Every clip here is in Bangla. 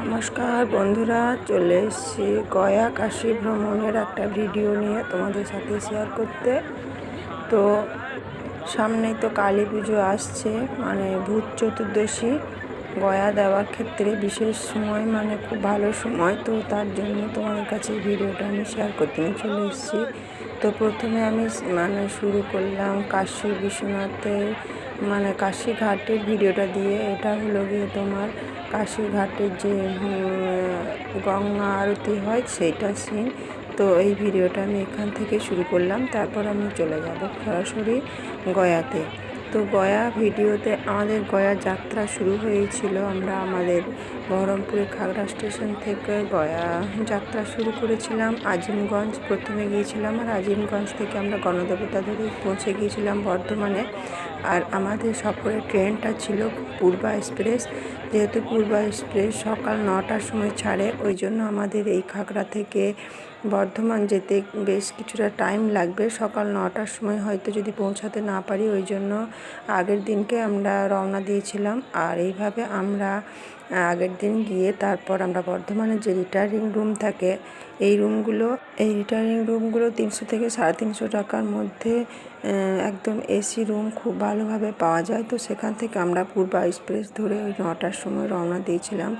নমস্কার বন্ধুরা, চলে এসেছি গয়া কাশী ভ্রমণের একটা ভিডিও নিয়ে তোমাদের সাথে শেয়ার করতে। তো সামনেই তো কালী পুজো আসছে মানে ভূত চতুর্দশী, গয়া দেওয়ার ক্ষেত্রে বিশেষ সময় মানে খুব ভালো সময়। তো তার জন্য তোমাদের কাছে ভিডিওটা আমি শেয়ার করতে নিয়ে চলে এসেছি। তো প্রথমে আমি মানে শুরু করলাম কাশী বিশ্বনাথের মানে কাশী ঘাটের ভিডিওটা দিয়ে। এটা হলো গিয়ে তোমার কাশী ঘাটের যে গঙ্গা আরতি হয় সেইটা সিন তো এই ভিডিওটা আমি এখান থেকে শুরু করলাম। তারপর আমি চলে যাব সরাসরি গয়াতে। তো গয়া ভিডিওতে আমাদের গয়া যাত্রা শুরু হয়েছিল আমরা আমাদের বহরমপুরের খাগড়া স্টেশন থেকে গয়া যাত্রা শুরু করেছিলাম, আজিমগঞ্জ প্রথমে গিয়েছিলাম আর আজিমগঞ্জ থেকে আমরা গণদেবতা ধরে পৌঁছে গিয়েছিলাম বর্ধমানে। আর আমাদের সফরের ট্রেনটা ছিল পূর্বা এক্সপ্রেস, যেহেতু পূর্বা এক্সপ্রেস সকাল নটার সময় ছাড়ে, ওই জন্য আমাদের এই খাগড়া থেকে বর্ধমান যেতে বেশ কিছুটা টাইম লাগবে। সকাল নটার সময় হয়তো যদি পৌঁছাতে না পারি, ওই জন্য আগের দিনকে আমরা রওনা দিয়েছিলাম। আর এইভাবে আমরা আগের দিন গিয়ে তারপর আমরা বর্ধমানের যে রিটায়ারিং রুম থাকে এই রুমগুলো, এই রিটায়ারিং রুমগুলো তিনশো থেকে সাড়ে তিনশো টাকার মধ্যে একদম এসি রুম খুব ভালোভাবে পাওয়া যায়। তো সেখান থেকে আমরা পূর্বা এক্সপ্রেস ধরে ওই নটার সময় রওনা দিয়েছিলাম।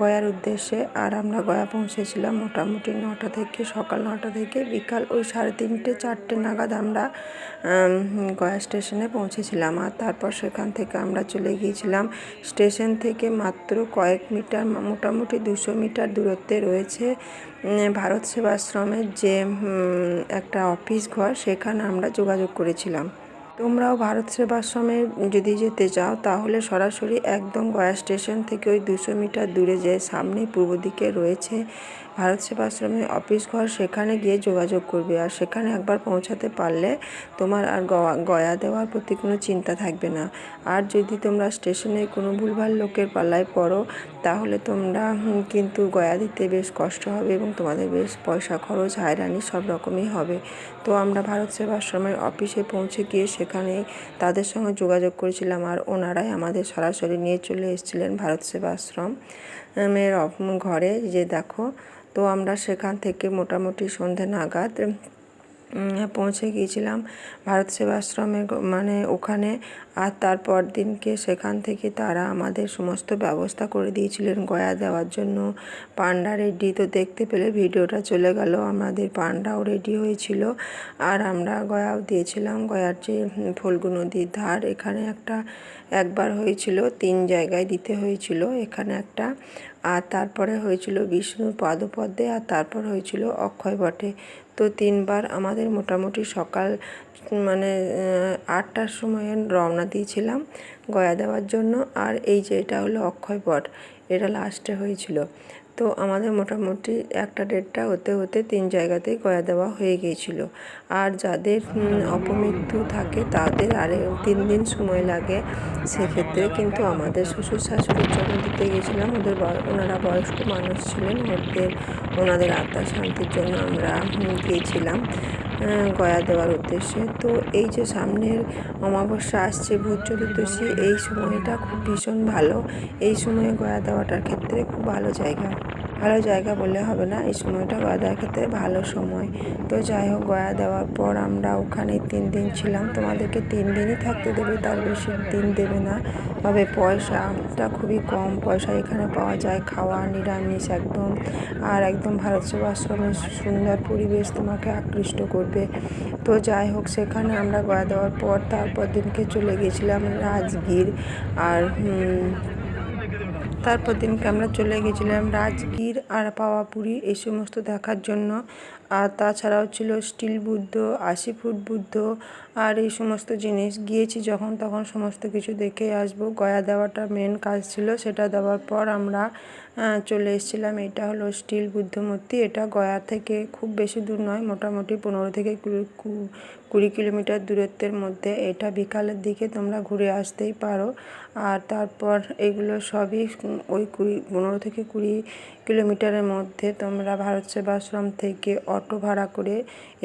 গয়ার উদ্দেশ্যে আর আমরা গয়া পৌঁছেছিলাম মোটামুটি নটা থেকে, সকাল নটা থেকে। বিকাল ওই সাড়ে তিনটে, চারটে নাগাদ আমরা গয়া স্টেশনে পৌঁছেছিলাম। আর তারপর সেখান থেকে আমরা চলে গিয়েছিলাম। স্টেশন থেকে মাত্র কয়েক মিটার, মোটামুটি দুশো মিটার দূরত্বে রয়েছে। ভারত সেবাশ্রমের যে একটা অফিস ঘর, সেখানে আমরা যোগাযোগ করেছিলাম। তোমরাও ভারত সেবাশ্রমে যদি যেতে চাও, তাহলে সরাসরি একদম গয়া স্টেশন থেকে ওই দুশো মিটার দূরে যে সামনে পূর্ব দিকে রয়েছে ভারত সেবা সেবাশ্রমের অফিস ঘর সেখানে গিয়ে যোগাযোগ করবে আর সেখানে একবার পৌঁছাতে পারলে তোমার আর গয়া দেওয়ার প্রতি কোনো চিন্তা থাকবে না। আর যদি তোমরা স্টেশনে কোনো ভুলভাল লোকের পাল্লায় পড়ো, তাহলে তোমরা কিন্তু গয়া দিতে বেশ কষ্ট হবে এবং তোমাদের বেশ পয়সা, খরচ, হায়রানি সব রকমই হবে। তো আমরা ভারত সেবাশ্রমের অফিসে পৌঁছে গিয়ে সেখানে তাদের সঙ্গে যোগাযোগ করেছিলাম আর ওনারাই আমাদের সরাসরি নিয়ে চলে এসেছিলেন ভারত সেবাশ্রম এর ঘরে যে দেখো, তো আমরা সেখান থেকে মোটামুটি সন্ধে নাগাদ পৌঁছে গিয়েছিলাম ভারত সেবাশ্রমে মানে ওখানে আর তারপর দিনকে সেখান থেকে তারা আমাদের সমস্ত ব্যবস্থা করে দিয়েছিলেন গয়া দেওয়ার জন্য। পান্ডা রেডি তো দেখতে পেলে ভিডিওটা চলে গেল, আমাদের পান্ডাও রেডি হয়েছিল। আর আমরা গয়াও দিয়েছিলাম, গয়ার যে ফল্গু নদীর ধার, এখানে একটা একবার হয়েছিল, তিন জায়গায় দিতে হয়েছিল এখানে একটা। আর তারপরে হয়েছিল বিষ্ণুর পাদপদ্মে, আর তারপর হয়েছিল অক্ষয় বটে। তো তিনবার আমাদের মোটামুটি সকাল মানে আটটার সময় রওনা দিয়েছিলাম গয়া দেওয়ার জন্য। আর এই যে এটা হলো অক্ষয় বট এটা লাস্টে হয়েছিল। তো আমাদের মোটামুটি একটা ডেটটা হতে হতে তিন জায়গাতেই গয়া দেওয়া হয়ে গিয়েছিল। আর যাদের অপমৃত্যু থাকে তাদের আরে তিন দিন সময় লাগে। সেক্ষেত্রে কিন্তু আমাদের শ্বশুর শাশুড়ির জন্য দিতে গেছিলাম ওদের ওনারা বয়স্ক মানুষ ছিলেন, ওদের, ওনাদের আত্মার শান্তির জন্য আমরা গিয়েছিলাম গয়া দেওয়ার উদ্দেশ্যে। তো এই যে সামনের অমাবস্যা আসছে ভূত চতুর্দশী, এই সময়টা খুব ভীষণ ভালো। এই সময়ে গয়া দেওয়াটার ক্ষেত্রে খুব ভালো জায়গা। ভালো জায়গা বললে হবে না। এই সময়টা দেওয়ার ক্ষেত্রে ভালো সময়। তো যাই হোক, গয়া দেওয়ার পর আমরা ওখানে তিন দিন ছিলাম। তোমাদেরকে তিন দিনই থাকতে দেবে, তার বেশি দিন দেবে না। তবে পয়সাটা খুবই কম। পয়সা এখানে পাওয়া যায়, খাওয়া, নিরামিষ একদম। আর একদম ভারত সেবাশ্রমের সুন্দর পরিবেশ তোমাকে আকৃষ্ট করবে। তো যাই হোক, সেখানে আমরা গয়া দেওয়ার পর তারপর দিনকে চলে গেছিলাম রাজগীর। আর তারপর দিনকে আমরা চলে গেছিলাম রাজগীর, আর পাওয়াপুরি এই সমস্ত দেখার জন্য। আর তাছাড়াও ছিল স্টিল বুদ্ধ, আশি ফুট বুদ্ধ, আর এই সমস্ত জিনিস। গিয়েছি যখন তখন সমস্ত কিছু দেখে আসব। গয়া দেওয়াটা মেন কাজ ছিল, সেটা দেওয়ার পর আমরা চলে এসেছিলাম। এটা হলো স্টিল বুদ্ধ মূর্তি। এটা গয়া থেকে খুব বেশি দূর নয়, মোটামুটি পনেরো থেকে কুড়ি কিলোমিটার দূরত্বের মধ্যে এটা বিকালের দিকে তোমরা ঘুরে আসতেই পারো। আর তারপর এগুলো সবই ওই কুড়ি, পনেরো থেকে কুড়ি কিলোমিটারের মধ্যে তোমরা ভারত সেবাশ্রম থেকে অটো ভাড়া করে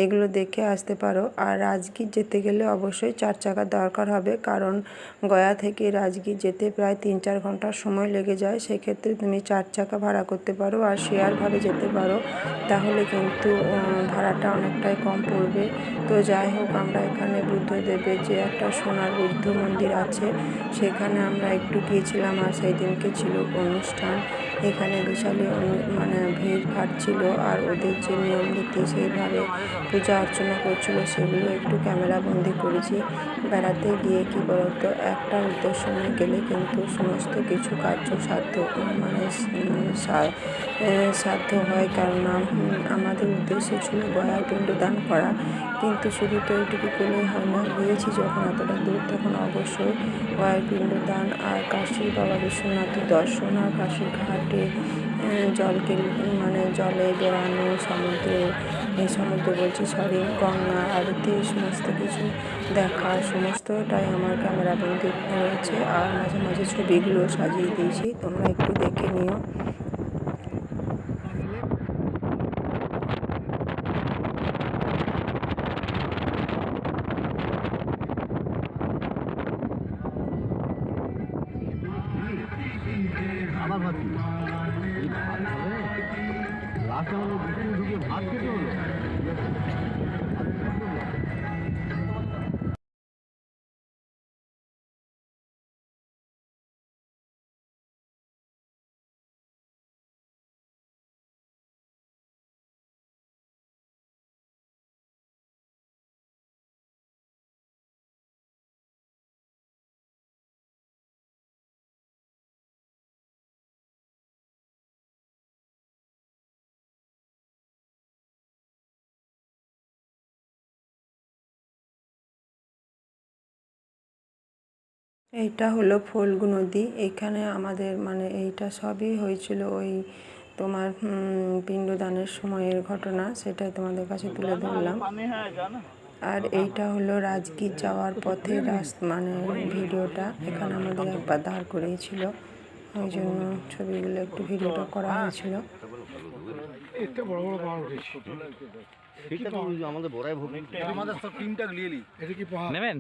এগুলো দেখে আসতে পারো। আর রাজগীর যেতে গেলে অবশ্যই চার চাকার দরকার হবে, কারণ গয়া থেকে রাজগীর যেতে প্রায় তিন চার ঘণ্টার সময় লেগে যায়। সেক্ষেত্রে তুমি চার চাকা ভাড়া করতে পারো আর শেয়ারভাবে যেতে পারো। তাহলে কিন্তু ভাড়াটা অনেকটাই কম পড়বে। তো যাই হোক, আমরা এখানে বুদ্ধদেবের যে একটা সোনার বুদ্ধ মন্দির আছে। সেখানে আমরা একটু গিয়েছিলাম আর সেই দিনকে ছিল অনুষ্ঠান। এখানে বিশালই মানে ভিড় ছিল আর ওদের যে নিয়ম নীতি সেইভাবে পূজা অর্চনা করছিল, সেগুলো একটু ক্যামেরা বন্দি করেছি। বেড়াতে গিয়ে কি বলতো, একটা উদ্দেশ্য নিয়ে গেলে কিন্তু সমস্ত কিছু কার্য সাধ্য মানে সাধ্য হয়। কেননা আমাদের উদ্দেশ্য ছিল গয়ার পিণ্ডদান করা। কিন্তু শুধু তো এইটুকু করলেই হয় না। গিয়েছি যখন এতটা দূর, তখন অবশ্যই গয়ার পিণ্ডদান আর কাশীর বাবা বিশ্বনাথের দর্শন আর কাশীর ঘাটে জলকে মানে জলে বেড়ানো সমুদ্রে এই সমুদ্র বলছি সরি গঙ্গা আরতি সমস্ত কিছু দেখা, সমস্তটাই আমার ক্যামেরা বন্দি রয়েছে। আর মাঝে মাঝে ছবিগুলো সাজিয়ে দিয়েছি। তোমরা একটু দেখে নিও। এইটা হলো ফল্গু নদী। এখানে আমাদের মানে এইটা সবই হয়েছিল ওই তোমার পিণ্ডদানের সময়ের ঘটনা সেটাই তোমাদের কাছে তুলে ধরলাম। আর এইটা হলো রাজগীর যাওয়ার পথে রাস মানে ভিডিওটা এখানে আমাদের একবার দাঁড় করিয়েছিল। ওই জন্য ছবিগুলো একটু ভিডিওটা করা হয়েছিল। সেটা তো আমাদের বড়াই ভোগ আমাদের সব টিমটা নিয়ে নি। এটা কি নেবেন?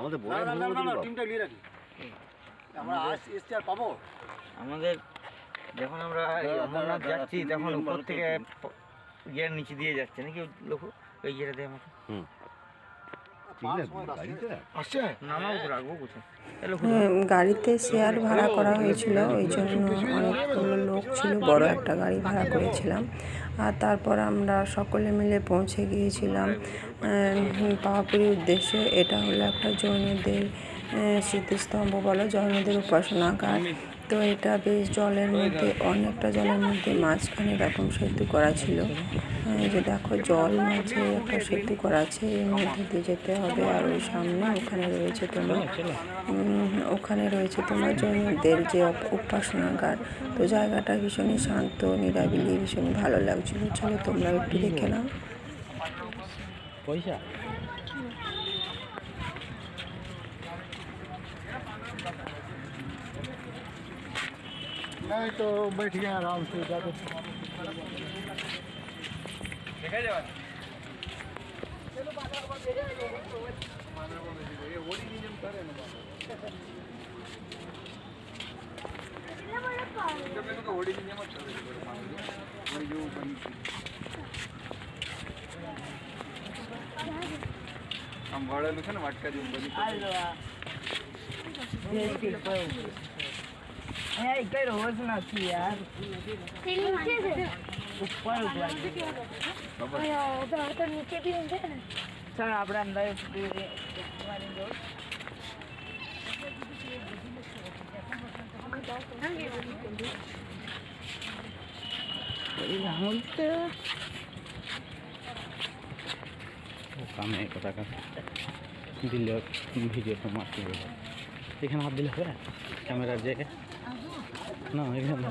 আমাদের বড়াই ভোগ টিমটা নিয়ে রাখি। আমরা আজ এসছি আর পাবো। আমাদের যখন আমরা অমরনাথ যাচ্ছি তখন উপর থেকে ইয়ের নিচে দিয়ে যাচ্ছে। নাকি লোক ওই ইয়েটা দেয় আমাকে? হ্যাঁ, গাড়িতে শেয়ার ভাড়া করা হয়েছিল ওই জন্য অনেকগুলো লোক ছিল বড় একটা গাড়ি ভাড়া করেছিলাম। আর তারপর আমরা সকলে মিলে পৌঁছে গিয়েছিলাম। পাহাপুরির উদ্দেশ্যে। এটা হলো একটা জৈনদের স্মৃতিস্তম্ভ বলো, জৈনদের উপাসনাগার। তো এটা বেশ জলের মধ্যে, অনেকটা জলের মধ্যে মাঝখানে এরকম সেতু করা ছিল। এই যে দেখো জল মাঝে একটা সেতু করা আছে এর মধ্যে দিয়ে যেতে হবে আর ওই সামনে ওখানে রয়েছে তোমার উম, ওখানে রয়েছে তোমার জৈনদের যে উপ- উপাসনাগার তো জায়গাটা ভীষণই শান্ত নিরাবিলি ভীষণই ভালো লাগছিল চলো তোমরা একটু দেখে নাও পয়সা नहीं तो बैठ गए आराम से હોડી જેમ જ હોડી જેવું બની આમ વળેલું છે ને વાટકા જેવું બની जाके નીચે બી ઊંઘે ને কামে কথা দিলে ভিডিও তো মারতে হবে এখানে হাত দিলে হবে ক্যামেরার জায়গায় না এখানে না।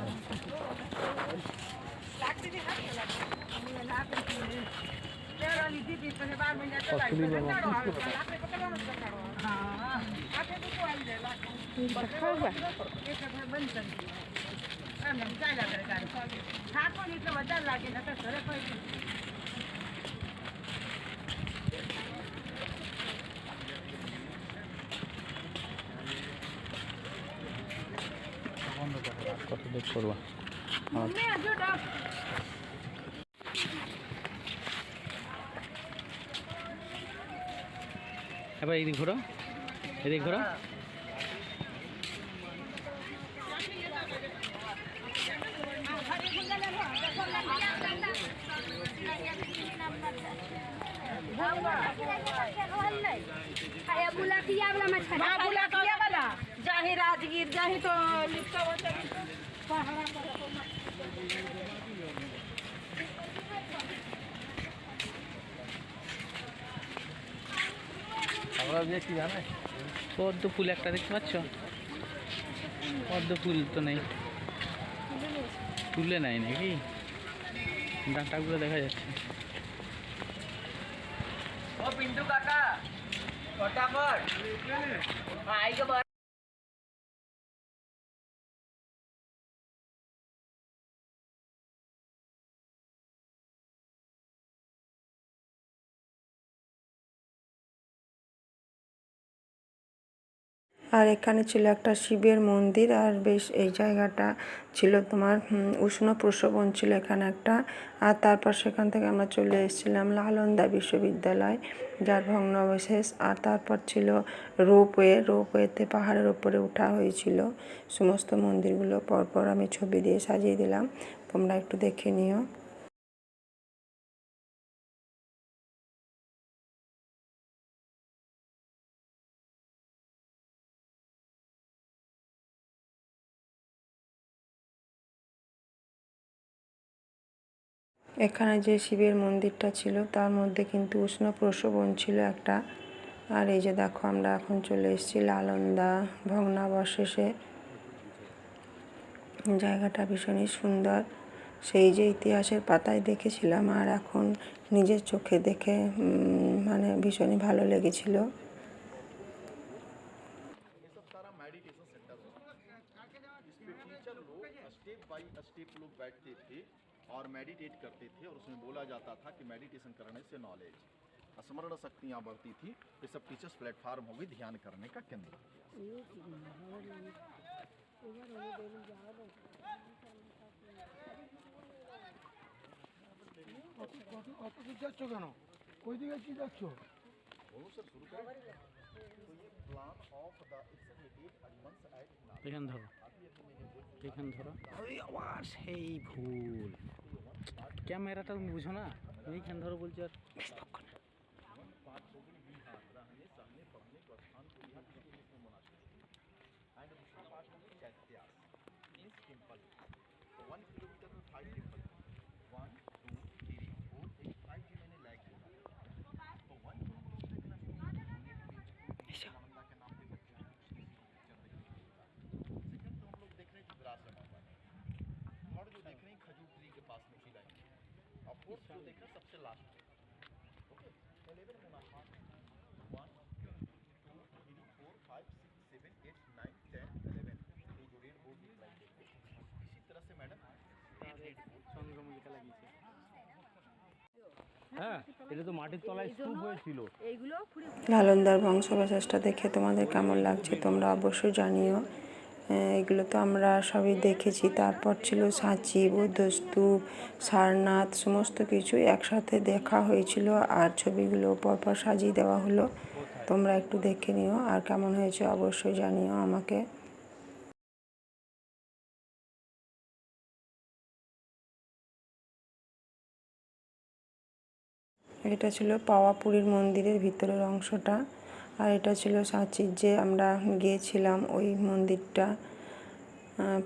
কত দূর করবা। এবার এদিক ঘোরো। এদিক ঘোরো। পদ্ম ফুল একটা দেখতে পাচ্ছ? পদ্ম ফুল তো নেই। তুলে নাই নাকি? ডাঁটাগুলো দেখা যাচ্ছে। ও পিন্টু কাকা আর এখানে ছিল একটা শিবের মন্দির আর বেশ এই জায়গাটা ছিল তোমার উষ্ণ প্রসবন ছিল এখানে একটা। আর তারপর সেখান থেকে আমরা চলে এসেছিলাম লালন্দা বিশ্ববিদ্যালয়, যার ভগ্নাবশেষ। আর তারপর ছিল রোপওয়ে। রোপওয়েতে পাহাড়ের ওপরে ওঠা হয়েছিল। সমস্ত মন্দিরগুলো পরপর আমি ছবি দিয়ে সাজিয়ে দিলাম। তোমরা একটু দেখে নিও। এখানে যে শিবের মন্দিরটা ছিল, তার মধ্যে কিন্তু উষ্ণ প্রসবন ছিল একটা। আর এই যে দেখো, আমরা এখন চলে এসেছি লালন্দা ভগ্নাবশেষে। জায়গাটা ভীষণই সুন্দর। সেই যে ইতিহাসের পাতায় দেখেছিলাম, আর এখন নিজের চোখে দেখে মানে ভীষণই ভালো লেগেছিল। मेडिटेट करते थे और उसमें बोला जाता था कि मेडिटेशन करने से नॉलेज स्मरण शक्तियाँ बढ़ती थी ये सब टीचर्स प्लेटफार्म हो गई ध्यान करने का केंद्र অত দূর যাচ্ছ কেন কই দিকে কি যাচ্ছ बोलो सर शुरू करें तो ये plan of the executive advance at এখানে ধরো এখানে ধরো ওই আবার সেই ভুল ক্যামেরাটা তুমি বুঝো না? এইখান ধরো বলছি আর जो देख रहे हैं सबसे लास्ट में ओके एलेवन मुनाफा one two three four five six seven eight nine ten eleven ये जो रेड बोर्ड दिखलाई देते हैं इसी तरह से मैडम চন্দ্রমল্লিকা লাগিয়েছে হ্যাঁ এটা তো মাটির তলায় স্তূপ হয়েছিল লালন্দার বংশবিশেষটা দেখে তোমাদের কেমন লাগছে তোমরা অবশ্যই জানিও আহ, এগুলো তো আমরা সবই দেখেছি। তারপর ছিল সাঁচি বৌদ্ধস্তূপ সারনাথ, সমস্ত কিছুই একসাথে দেখা হয়েছিল আর ছবিগুলো পরপর সাজিয়ে দেওয়া হলো। তোমরা একটু দেখে নিও আর কেমন হয়েছে অবশ্যই জানিও আমাকে। এটা ছিল পাওয়াপুরীর মন্দিরের ভিতরের অংশটা। আর এটা ছিল সাঁচির যে আমরা গিয়েছিলাম ওই মন্দিরটা।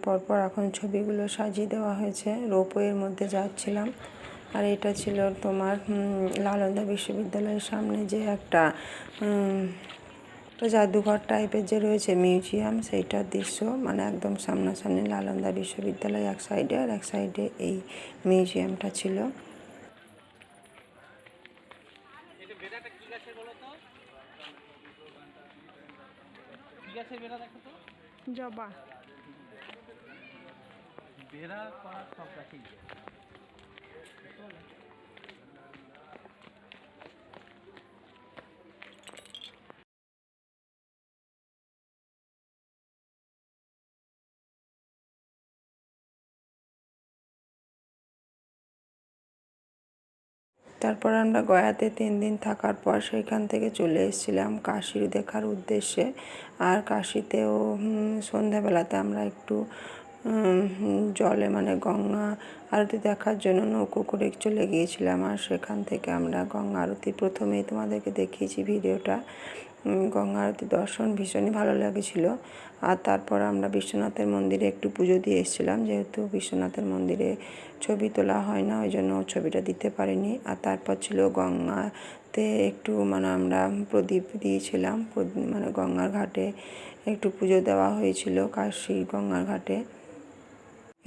পরপর এখন ছবিগুলো সাজিয়ে দেওয়া হয়েছে রোপওয়ের মধ্যে যাচ্ছিলাম। আর এটা ছিল তোমার লালন্দা বিশ্ববিদ্যালয়ের সামনে যে একটা একটা জাদুঘর টাইপের যে রয়েছে মিউজিয়াম, সেইটার দৃশ্য। মানে একদম সামনাসামনি লালন্দা বিশ্ববিদ্যালয় এক সাইডে আর এক সাইডে এই মিউজিয়ামটা ছিল। জবা। বেড়া সব গাছেই তারপর আমরা গয়াতে তিন দিন থাকার পর সেইখান থেকে চলে এসেছিলাম কাশি দেখার উদ্দেশ্যে। আর কাশিতেও সন্ধ্যাবেলাতে আমরা একটু জলে মানে গঙ্গা আরতি দেখার জন্য নৌকো করে চলে গিয়েছিলাম। আর সেখান থেকে আমরা গঙ্গা আরতি প্রথমেই তোমাদেরকে দেখিয়েছি ভিডিওটা। গঙ্গা আরতি দর্শন ভীষণই ভালো লেগেছিলো। আর তারপর আমরা বিশ্বনাথের মন্দিরে একটু পুজো দিয়ে এসেছিলাম, যেহেতু বিশ্বনাথের মন্দিরে ছবি তোলা হয় না, ওই জন্য ছবিটা দিতে পারিনি। আর তারপর ছিল গঙ্গাতে একটু মানে আমরা প্রদীপ দিয়েছিলাম মানে গঙ্গার ঘাটে একটু পুজো দেওয়া হয়েছিল, কাশী গঙ্গার ঘাটে।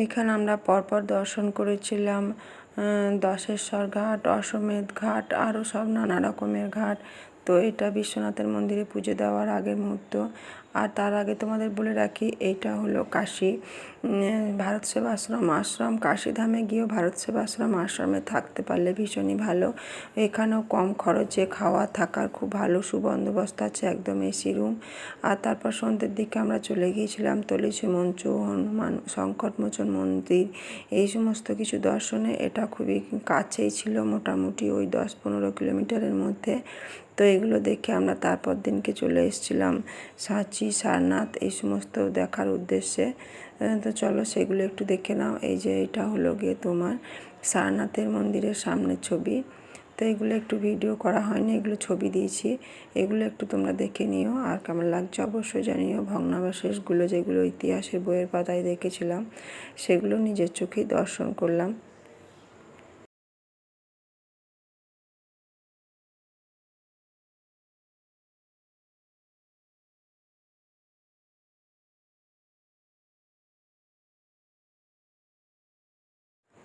এখানে আমরা পরপর দর্শন করেছিলাম দশেশ্বর ঘাট, অশ্বমেধ ঘাট, আরও সব নানা রকমের ঘাট। তো এটা বিশ্বনাথের মন্দিরে পুজো দেওয়ার আগের মুহূর্ত। আর তার আগে তোমাদের বলে রাখি এইটা হলো কাশী। ভারত সেবাশ্রম আশ্রম কাশীধামে গিয়েও ভারত সেবাশ্রম আশ্রমে থাকতে পারলে ভীষণই ভালো। এখানেও কম খরচে খাওয়া থাকার খুব ভালো সুবন্দোবস্ত আছে, একদম এসি রুম। আর তারপর সন্ধ্যের দিকে আমরা চলে গিয়েছিলাম তলিশি মঞ্চ, হনুমান সংকটমোচন মন্দির। এই সমস্ত কিছু দর্শনে এটা খুবই কাছেই ছিল মোটামুটি ওই দশ পনেরো কিলোমিটারের মধ্যে। তো এগুলো দেখে আমরা তারপর দিনকে চলে এসেছিলাম। সাঁচি সারনাথ, এই সমস্ত দেখার উদ্দেশ্যে। তো চলো সেগুলো একটু দেখে নাও। এই যে এটা হলো গিয়ে তোমার সারনাথের মন্দিরের সামনের ছবি। তো এগুলো একটু ভিডিও করা হয়নি, এগুলো ছবি দিয়েছি। এগুলো একটু তোমরা দেখে নিও। আর কেমন লাগছে অবশ্যই জানিও। ভগ্নাবশেষগুলো যেগুলো ইতিহাসের বইয়ের পাতায় দেখেছিলাম, সেগুলো নিজের চোখেই দর্শন করলাম।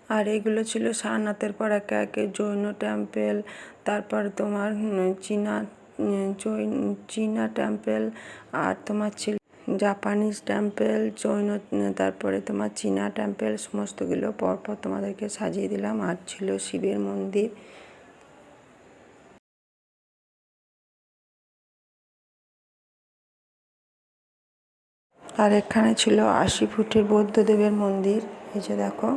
আর এগুলো ছিল সারনাথের পর একে একে জৈন টেম্পেল, তারপর তোমার চীনা জৈন, চীনা টেম্পেল, আর তোমার ছিল জাপানিজ টেম্পেল, জৈন তারপরে তোমার চীনা টেম্পেল, সমস্তগুলো পরপর তোমাদেরকে সাজিয়ে দিলাম। আর ছিল শিবের মন্দির। আর এখানে ছিল আশি ফুটের বৌদ্ধদেবের মন্দির। এই যে দেখো।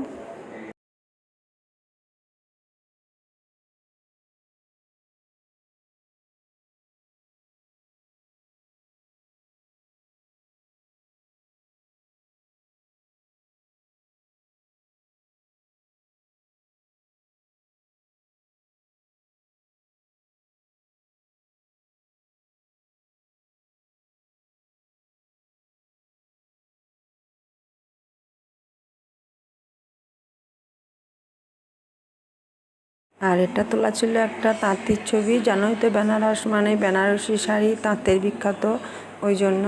আর এটা তোলা ছিল একটা তাঁতির ছবি জানোই তো বেনারস মানে বেনারসি শাড়ি, তাঁতের বিখ্যাত, ওই জন্য।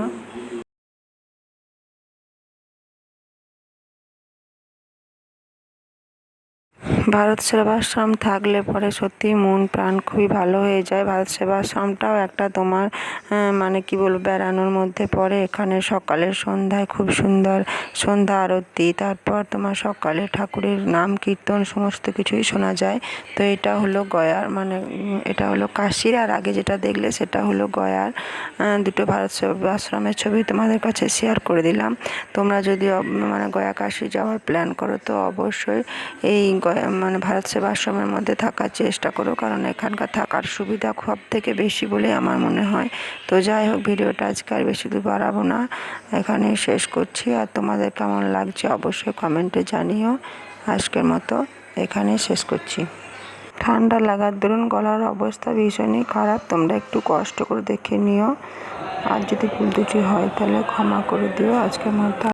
ভারত সেবাশ্রম থাকলে পরে সত্যি মন, প্রাণ খুবই ভালো হয়ে যায়। ভারত সেবাশ্রমটাও একটা তোমার মানে কি বলব, বেড়ানোর মধ্যে পড়ে। এখানে সকালে সন্ধ্যায় খুব সুন্দর সন্ধ্যা আরতি, তারপর তোমার সকালে ঠাকুরের নাম, কীর্তন, সমস্ত কিছুই শোনা যায়। তো এটা হলো গয়ার মানে এটা হলো কাশির, আর আগে যেটা দেখলে সেটা হলো গয়ার। দুটো ভারত সেবাশ্রমের ছবি তোমাদের কাছে শেয়ার করে দিলাম। তোমরা যদি মানে গয়া কাশি যাওয়ার প্ল্যান করো, তো অবশ্যই এই গয়া মানে ভারত সেবাশ্রমের মধ্যে থাকার চেষ্টা করো, কারণ এখানকার থাকার সুবিধা সব থেকে বেশি বলে আমার মনে হয়। তো যাই হোক, ভিডিওটা আজকে আর বেশি দূর বাড়াবো না। এখানেই শেষ করছি, আর তোমাদের কেমন লাগছে অবশ্যই কমেন্টে জানিও। আজকের মতো এখানেই শেষ করছি। ঠান্ডা লাগার দরুন গলার অবস্থা ভীষণই খারাপ, তোমরা একটু কষ্ট করে দেখে নিও। আর যদি ভুল ত্রুটি হয় তাহলে ক্ষমা করে দিও। আজকের মতো